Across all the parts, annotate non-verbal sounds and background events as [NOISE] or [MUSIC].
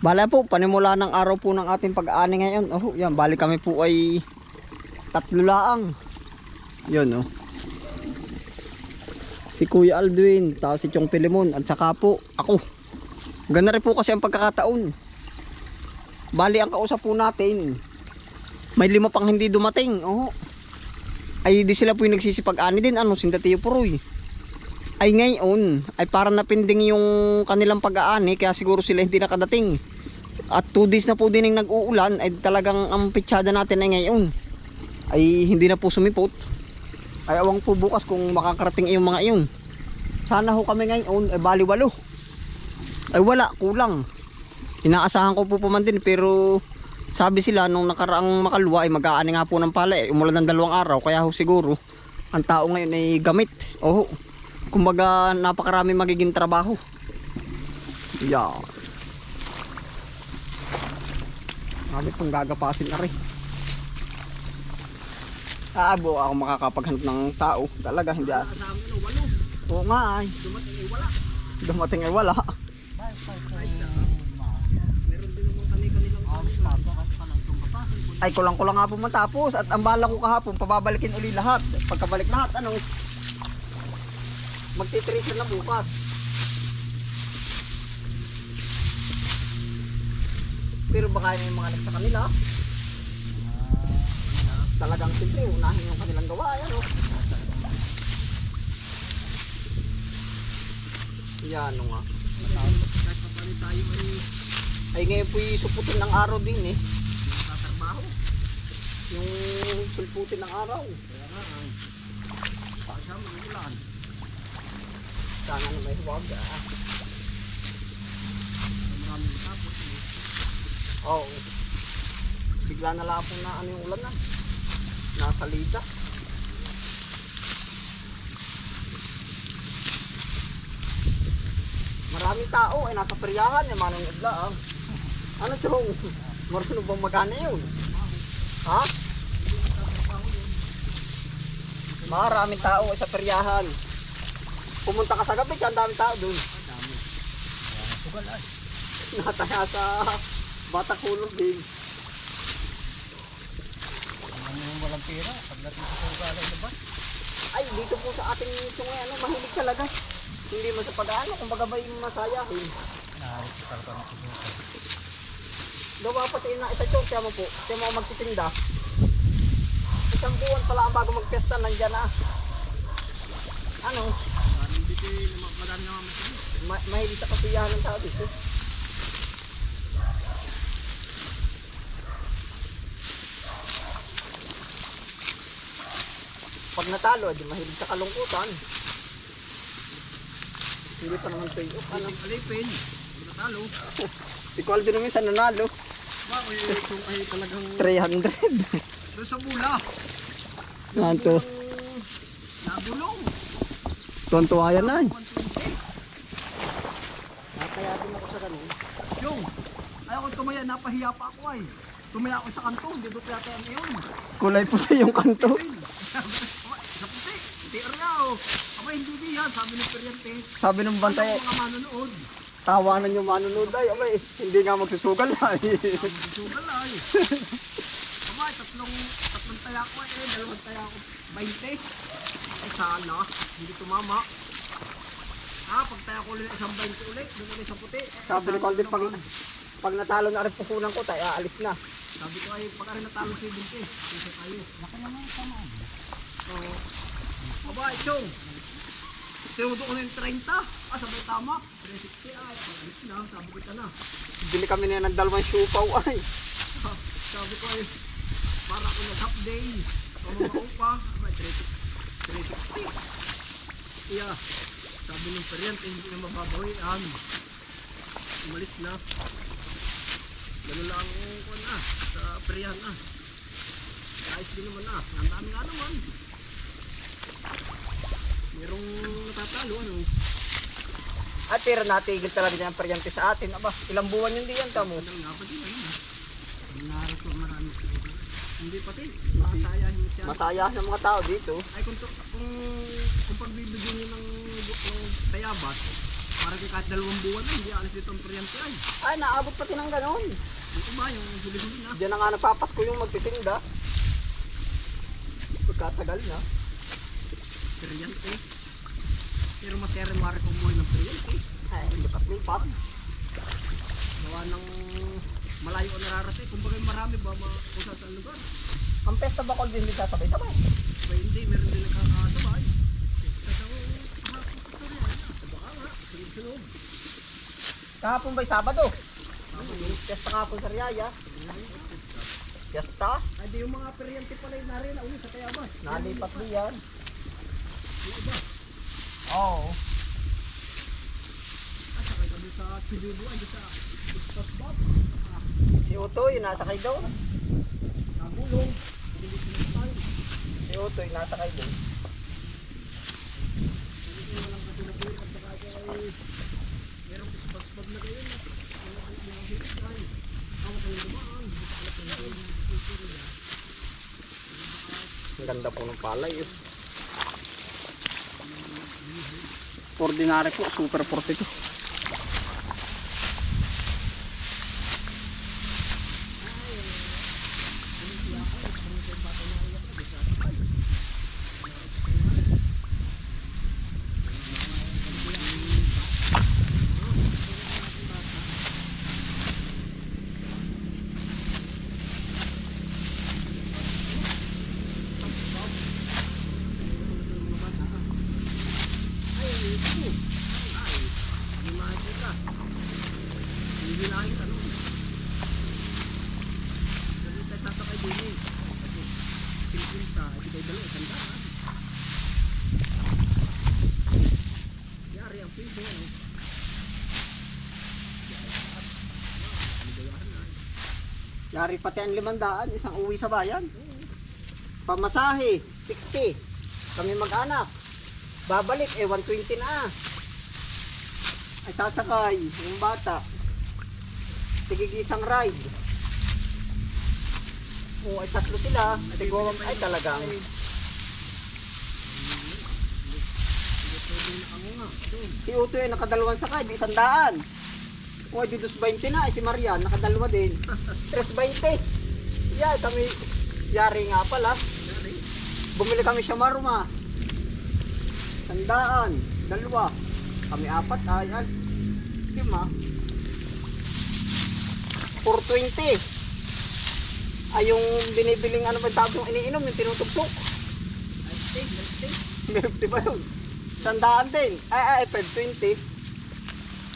Bala po, panimula ng araw po ng ating pag-aani ngayon. Oh, yan, bali kami po ay tatlo laang. Yun, oh. Si Kuya Aldwin, tapos si Chong Pilimon, at saka po ako. Ganda rin po kasi ang pagkakataon. Bali ang kausap po natin. May lima pang hindi dumating. Oh. Ay di sila po yung nagsisipag-ani din. Ano, sindatiyo puroy. Ay ngayon, ay parang napinding yung kanilang pag-aani kaya siguro sila hindi nakadating. At 2 days na po din yung nag-uulan ay talagang ang pitsada natin ay ngayon. Ay hindi na po sumipot. Ay awang po bukas kung makakarating yung mga iyon. Sana ho kami ngayon ay baliwalo. Ay wala, kulang. Inaasahan ko po po man din pero sabi sila nung nakaraang makalwa ay mag-aani nga po ng pala eh. Umulan ng dalawang araw kaya ho siguro ang tao ngayon ay gamit. Oh, kumbaga napakarami magiging trabaho. Yeah. Sabi pang gagapasin na rin. Aabo ako makakapaghanap ng tao. Talaga hindi. ah. Oo nga ay. Dumating ay wala. Dumating ay wala. Ay kulang-kulang nga po matapos at ang bala ko kahapon pababalikin uli lahat. Pagkabalik lahat ano magtitracer na bukas. Pero baka yung mga anak sa kanila. Talagang siyempre unahin yung kanilang gawa. Ano? Yan ano nga. kahit pa palit tayo ay Ay ngayon po suputin ng araw din eh. Yung sulputin ng araw. Kaya nga ang pasama ng ulan. Sana na may huwag ah. Maraming tapos. eh. Oo. Bigla na lang po na ano yung ulan na. Nasa lida. Maraming tao ay nasa peryahan yung manong idla ah. Ano chong? Marunong bang magana yun? Ha? Maraming tao ay sa peryahan. Pumunta ka sa gabi, ang daming tao dun. Dami. Sugal ay. Nataya sa Batakulog din. Ano yung walang pera? Pagdating sa sugal ay labas. Ay, dito po sa ating tungoy, ano, mahilig talaga. Hindi mo sa pag-ano, kumbaga ba yung masayahin. Naharit sa talaga ng sugal. Gawa pati na isa chok, siya mo po, siya mo magtitinda. Isang buwan pala ang bago magpesta, nandyan na. Ano, dito madami naman masaya. ma- mahilig sa kasiyahan ng tao dito. Pag natalo, di mahilig sa kalungkutan. Hindi pa naman payo. Ano? Ang alipin. Natalo. [LAUGHS] Si Colby naman sa nanalo. Ba, ay, ay talagang 300. doon sa bula. Nanto. Nabulong. Tontuwa yan ay. 120. Kaya din ako sa ganun. Yung, ayaw ko tumaya, napahiya pa ako ay. Tumaya ako sa kanto, hindi doon yata yan yun. Kulay puti yung kanto. Hindi aryaw. Aba, hindi di yan, sabi ng peryente. Sabi ng bantay, Ano mga manonood? tawanan yung manunod ay. Abay, hindi nga magsusugal ay. Sugal ay. Aba, tatlong, tatlong taya ko eh, dalawang taya ko. 20. Ay sana, hindi tumama. Ah, pag taya ko ulit isang 20 ulit, doon ulit sa puti. Eh, Sabi ni Colby, pag, pag natalo na rin pupunan ko, tayo aalis na. Sabi ko ay pagka rin natalo si Binti, isa tayo. Laki naman yung tama. Oo. Aba, chong. Tinudo ko na yung 30. Ah, sabay tama. 360 ay. Alis na, sabi ko ito na. Bili kami na ng dalawang siupaw ay. [LAUGHS] Sabi ko ay, para ako nag-half day. Pamamao pa. Aba, 360. 360. Yeah. Sabi ng peryente, hindi na mababawian. Umalis na. Ganun lang ang kuwan ah, sa peryan ah. Ayos din naman ah. Ang dami nga naman. Merong natatalo ano. At pero natigil talaga niya ang paryante sa atin. Aba, ilang buwan yun diyan kamo. Pa din ayun. Narito marami. Hindi pati. Masayahin siya. Masaya ng mga tao dito. Ay kung, kung, kung pagbibigyan niyo ng, ng tayabas, Parang kahit dalawang buwan na, hindi alis dito ang kuryente ay. Ay, naabot pati ng ganon. Yung iba, yung huli-huli na. Diyan na nga nagpapasko yung magtitinda. Pagkatagal na. Kuryente. Pero masere mo rin kumuha ng kuryente. Ay, lipat-lipat. Gawa ng malayo ang nararating. Kumbaga marami ba mga kung saan saan lugar. Ang pesta bakol din hindi sasabay-sabay. Kaya hindi, meron din nakakasabay. Kahapon ba'y Sabado? Pesta kahapon sa Riyaya. Pesta? Ay, di yung mga kuryente pala yung narin na uli sa Tayabas. Nalipat din yan. Oo. Ah, sakay kami sa Sibibu, ay sa. Ah, Si Utoy, nasa kay daw. nagulong. Si Utoy, nasa kay daw. Merong Spotbob na. Ano ang Ang ganda po ng palay. Eh. ordinary po super 42 Yari pati ang limandaan, isang uwi sa bayan. Pamasahe, 60. Kami mag-anak. Babalik, eh 120 na. Ay sasakay, yung bata. Tigigisang ride. O ay tatlo sila. Tigawang, ay talagang. Si Uto ay nakadalawang sakay, di isang daan. O di 220 na, ay si Marian nakadalawa din. 320. Yeah, kami, yari nga pala. Bumili kami siya maruma. Sandaan, dalawa. Kami apat, ay, ay, lima. 420. Ay, yung binibiling ano ba tawag yung iniinom, yung tinutugtog. Ay, stay, stay. Milk ba yun? Sandaan din. Ay, ay, 520.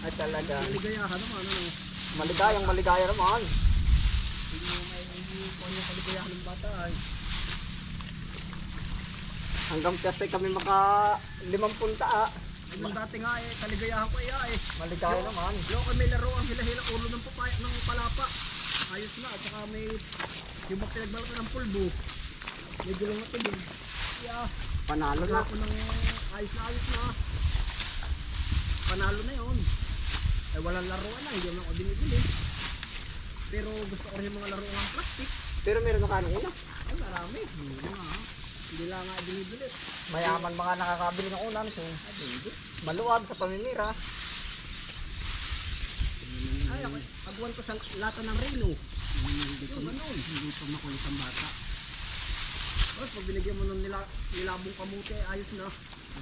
Ay, talaga. Maligayahan naman, ano. Maligayang maligaya naman. Hindi mo may ko ano kaligayahan ng bata ay. Hanggang piyastay kami maka limang punta ah. Yung dati nga eh, kaligayahan ko iya eh. Maligaya naman. Loko may laro ang hila-hila ulo ng papaya ng palapa. Ayos na at saka may yung mga pinagbalatan ng pulbo. May gulong na tubig. Yeah, Panalo na. wala ko ng ayos na ayos na. Panalo na yon. Eh walang laruan na, hindi naman ako binibili. Pero gusto ko rin yung mga laruan ng plastic. Pero meron na kanong una. Ay marami. Hindi nga. Hindi lang nga binibili. Mayaman mga nakakabili ng una. Ay, hindi. Maluwag sa pamimira. Ay, ako, agwan ko sa lata ng Reno. Hindi ko ganun. Hindi ko makulit ang bata. Tapos pag binigyan mo ng nila, nilabong kamuti, ayos na.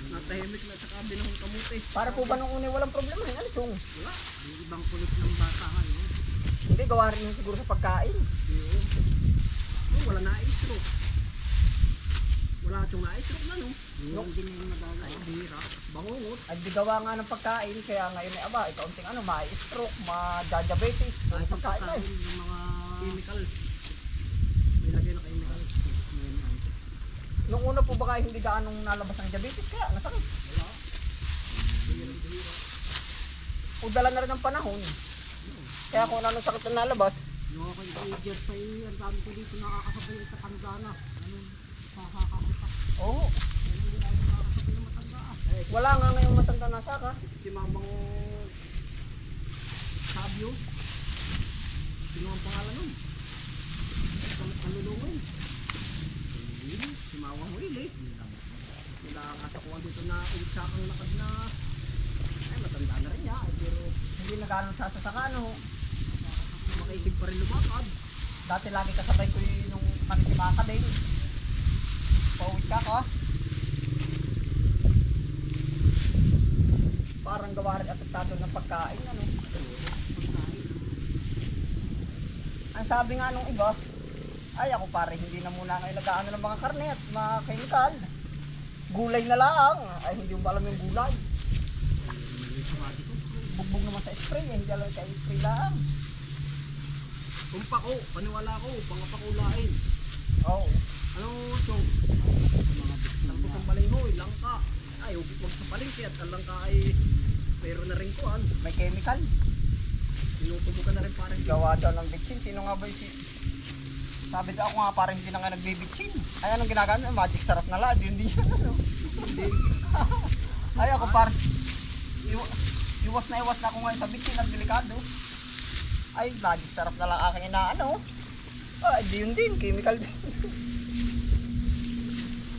Natahimik na sa kabi ng kamuti. Para po ba nung una walang problema ano yung Wala. Yung ibang kulit ng bata ngayon. Hindi gawa rin yung siguro sa pagkain. Oh, wala na stroke. Wala itong na stroke na no. Yung din yung madala. Ay, bihira. Bangungot. Ay di gawa nga ng pagkain kaya ngayon ay aba, ito unting ano, ma-stroke, ma-diabetes, Ay, yung pagkain na eh. Yung mga chemical. May lagay na chemical. Ngayon ay. Nung una po baka hindi gaanong nalabas ng diabetes kaya nasakit. Wala. O dala na rin ng panahon. Kaya kung ano sakit na nalabas, Yung ako yung major sa iyo, ang dami ko dito nakakasabay sa Kanzana. Ano, nakakakita. oo. Hindi na ako nakakasabay ng matanda. Eh, Wala nga ngayong matanda na saka. si Mamang Sabio. Sino ang pangalan nun? Kan- Si Mawang Willy. Nakakasakuhan dito na ulit sa akong nakad na ay matanda na rin. kaya, eh, pero Hindi na gano'n sasasaka, ano. makaisig pa rin lumakad. Dati lagi kasabay ko yung nung kami si Maka din. Pauwi ka ka. Parang gawa rin apektado ng pagkain, ano. Ang sabi nga nung iba, ay ako pare, hindi na muna kayo nag-ano ng mga karne at mga chemical. Gulay na lang. Ay, hindi mo alam yung gulay. Bugbog naman sa spray, eh. hindi alam kay spray lang. Kumpa ko, paniwala ko, pangapakulain. Oo. Ano, chong? Tangkot ng balinghoy, langka. Ay, huwag sa palengke at ang langka ay meron na rin ko, ano. May chemical. Tinutubo ka na rin parang Gawa daw ng bitchin. Sino nga ba yung. Sabi daw ako nga parang hindi na nga nagbibitchin. Ay anong ginagawa? Magic sarap na la. Hindi hindi ano. Ay ako parang... Iwa, iwas na iwas na ako ngayon sa bitchin at delikado. Ay magic sarap na lang aking inaano. Ay di yun din. Chemical din.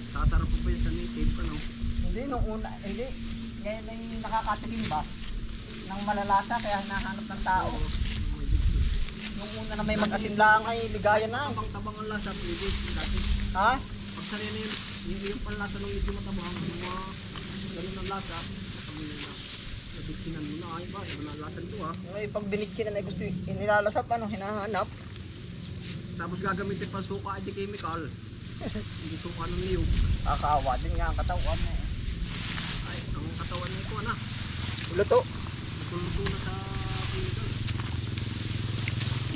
Sasarap po pa yun sa native, ano. hindi nung una. Hindi. Ngayon na yung nakakatikim ba? Nang malalasa kaya hinahanap ng tao. Nung una na may mag-asin lang ay ligaya na. Tabang-tabang ang lasa, pwede. Dati, Ha? pag na yun, yung yung panlasa ng medyo matabang, yung mga ganun ang lasa, yun na. Nabikinan mo na, ay ba, iba na lasa nito ha. May pag binitchinan ay gusto inilalasap ano, hinahanap. Tapos gagamitin pa suka at chemical. [LAUGHS] Hindi suka ng niyog. Kakaawa din nga ang katawan mo. Ay, ang katawan nito, ana. Luto. Luto na sa chemical.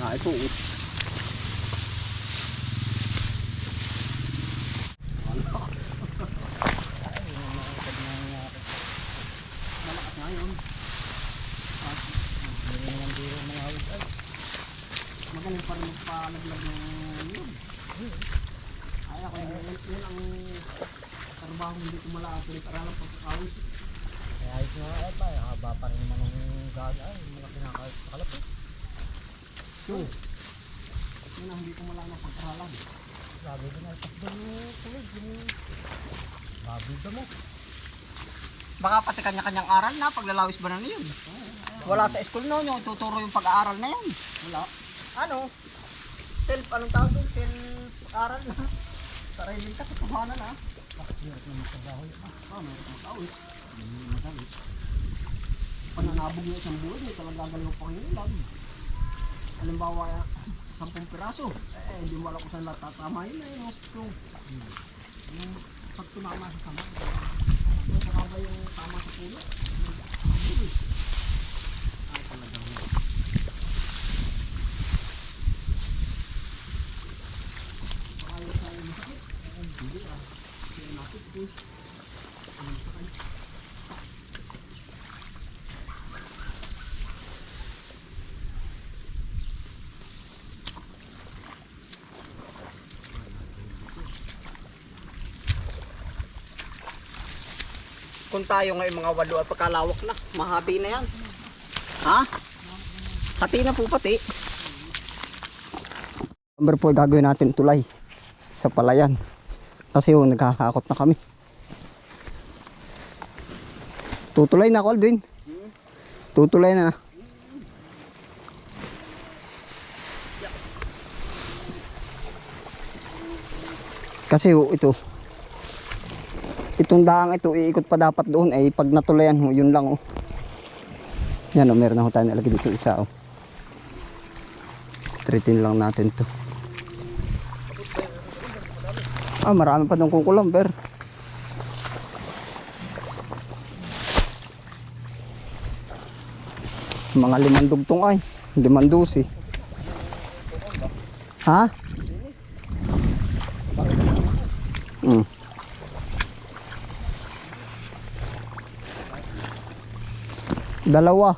Na eh. Malakas nga yun. At, magaling pa rin magpalaglag ng niyog. Ay, ako yun, yun, yun ang trabaho hindi ko malakas. Pinag-aralan pagkakawit. Kaya ayos nga ay pa, haba pa rin naman ng gaga, yung mga kinakakalap eh. So, yun ang hindi ko malakas pag-aralan. Sabi ko na, takbo yung tulig, baboy ka mo. Baka pati kanya-kanyang aral na, paglalawis ba na yun? Wala sa school no, yung tuturo yung pag-aaral na yan. Wala. Ano? Self, anong tawag doon? Self aral na. Sariling ka, katuhanan na. Hirap na magtrabaho yun. Ah, meron kang kawit. Hindi magalit. Pananabog ng isang buwan, eh, talagang gagalaw pa kayo ilan. Halimbawa, sampung piraso. Eh, hindi mo alam kung saan lahat tatama yun eh. No? Yung, yung pag tumama sa sama, yung saka yung tama sa puno. Ay, talagang Baka yung sa yung masakit. Eh, hindi ah. Kaya napit ko. Ang sakit. Kung tayo ngayon mga walo at pagkalawak na, mahati na yan. Ha? Hati na po pati. Number po gagawin natin tulay sa palayan. Kasi yun, nagkakakot na kami. Tutulay na ako, Alvin. Tutulay na. Kasi oh, ito, itong daang ito iikot pa dapat doon. Ay pag natulayan mo yun lang oh. Yan oh meron na ho tayo nalagay dito isa oh. Straighten lang natin to. Ah marami pa doon kukulam per mga limang dugtong ay. Limang dusi ha? Hmm. Dalawa.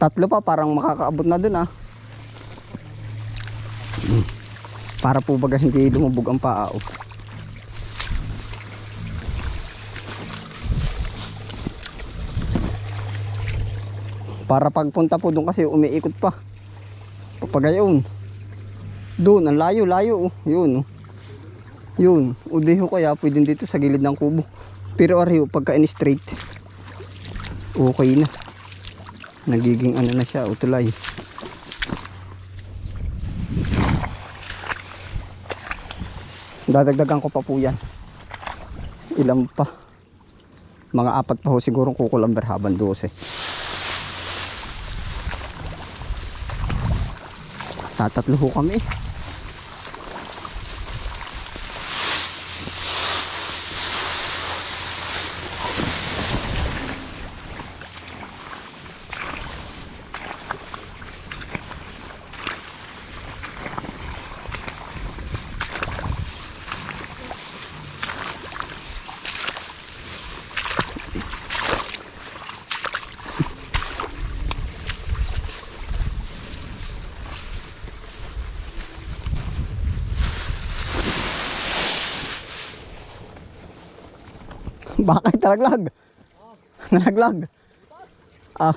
Tatlo pa parang makakaabot na dun ah. Para po baga hindi lumubog ang paa oh. Para pagpunta po doon kasi umiikot pa. Papagayon. Doon, ang layo, layo oh. Yun oh. Yun, udiho kaya pwedeng dito sa gilid ng kubo. Pero ariho pagka in straight. Okay na. Nagiging ano na siya, utulay. Dadagdagan ko pa po yan. Ilan pa? Mga apat pa ho siguro kukulamber habang 12. Tatatlo ho kami. Bakit talaglag? [LAUGHS] Nalaglag. Ah.